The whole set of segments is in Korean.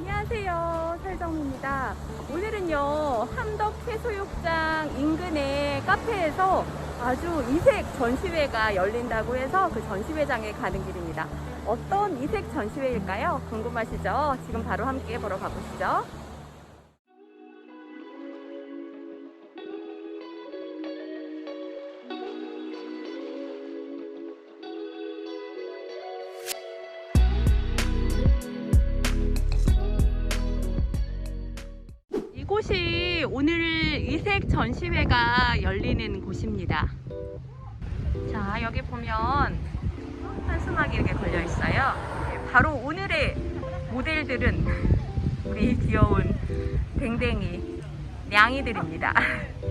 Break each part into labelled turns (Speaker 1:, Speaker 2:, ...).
Speaker 1: 안녕하세요. 설정입니다. 오늘은요, 함덕 해수욕장 인근의 카페에서 아주 이색 전시회가 열린다고 해서 그 전시회장에 가는 길입니다. 어떤 이색 전시회일까요? 궁금하시죠? 지금 바로 함께 보러 가보시죠. 이곳이 오늘 이색 전시회가 열리는 곳입니다. 자, 여기 보면 한수막이 이렇게 걸려 있어요. 네, 바로 오늘의 모델들은 우리 귀여운 댕댕이 냥이들입니다.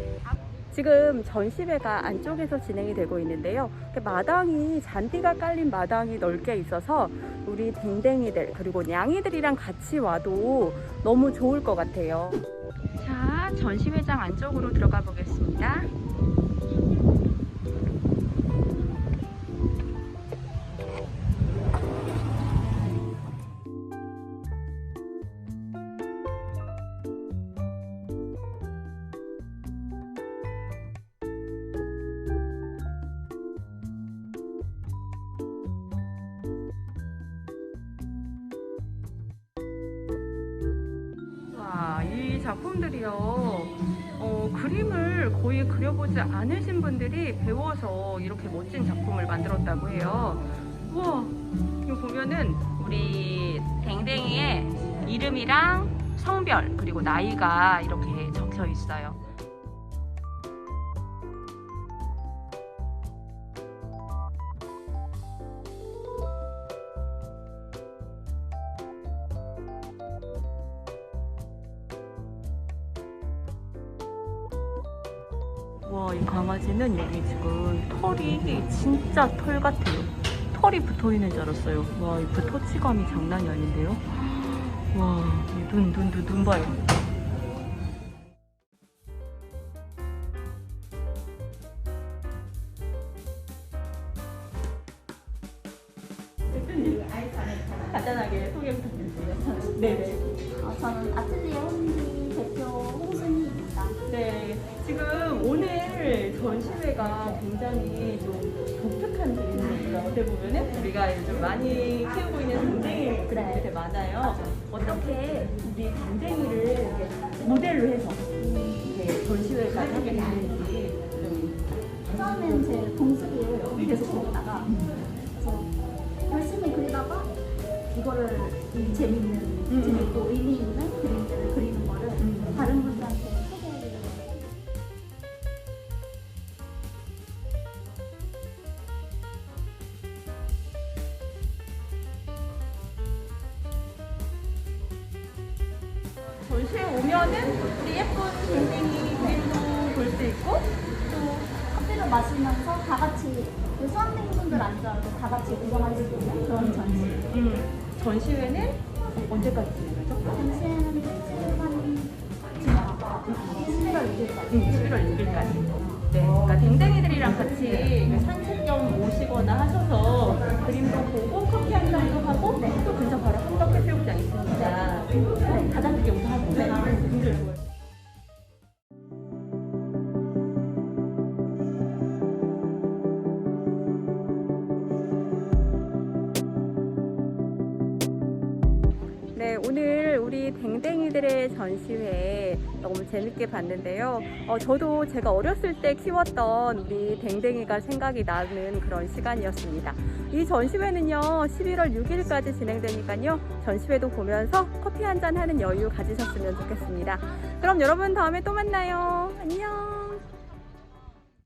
Speaker 1: 지금 전시회가 안쪽에서 진행이 되고 있는데요. 마당이 잔디가 깔린 마당이 넓게 있어서 우리 댕댕이들 그리고 냥이들이랑 같이 와도 너무 좋을 것 같아요. 자, 전시회장 안쪽으로 들어가 보겠습니다. 작품들이요. 어, 그림을 거의 그려보지 않으신 분들이 배워서 이렇게 멋진 작품을 만들었다고 해요. 우와, 이거 보면은 우리 댕댕이의 이름이랑 성별 그리고 나이가 이렇게 적혀 있어요. 와, 이 강아지는 여기 지금 털이 진짜 털 같아요. 털이 붙어 있는 줄 알았어요. 와, 이 붙어치감이 장난이 아닌데요? 와, 이 눈, 눈, 눈, 눈 봐요. 간단하게 소개. 네네.
Speaker 2: 어, 저는 아틀리에 홍기 대표 홍순희입니다.
Speaker 1: 네, 지금 오늘 전시회가 굉장히 좀 독특한 분위기가 어떻게 보면은 우리가 요즘 많이 키우고 있는 댕댕이들이
Speaker 2: 네.
Speaker 1: 되게 많아요. 어떻게 우리 이렇게 모델로 해서 이렇게 전시회가 하게 됐는지 좀
Speaker 2: 처음엔 제 공수기를 계속 그래서 열심히 그리다가 이거를 이 재밌는
Speaker 1: 음.
Speaker 2: 재밌고 의미 있는 그림들을 그리는 거를
Speaker 1: 음.
Speaker 2: 다른 분
Speaker 1: 전시회 오면은 우리 예쁜 댕댕이 그림도 볼 수 있고
Speaker 2: 또 커피를 마시면서 다 같이 그 수험생분들 앉아서 다 같이 구경할 수 있는 그런 전시.
Speaker 1: 음, 전시회는 언제까지 진행하죠?
Speaker 2: 전시회는 한 지나가 11월 6일까지.
Speaker 1: 응, 11월 6일까지. 네, 그러니까 댕댕이들이랑 같이 그 산책 겸 오시거나 하셔서 네, 오늘 우리 댕댕이들의 전시회 너무 재밌게 봤는데요. 어, 저도 제가 어렸을 때 키웠던 우리 댕댕이가 생각이 나는 그런 시간이었습니다. 이 전시회는요, 11월 6일까지 진행되니까요, 전시회도 보면서 커피 한 잔 하는 여유 가지셨으면 좋겠습니다. 그럼 여러분 다음에 또 만나요. 안녕.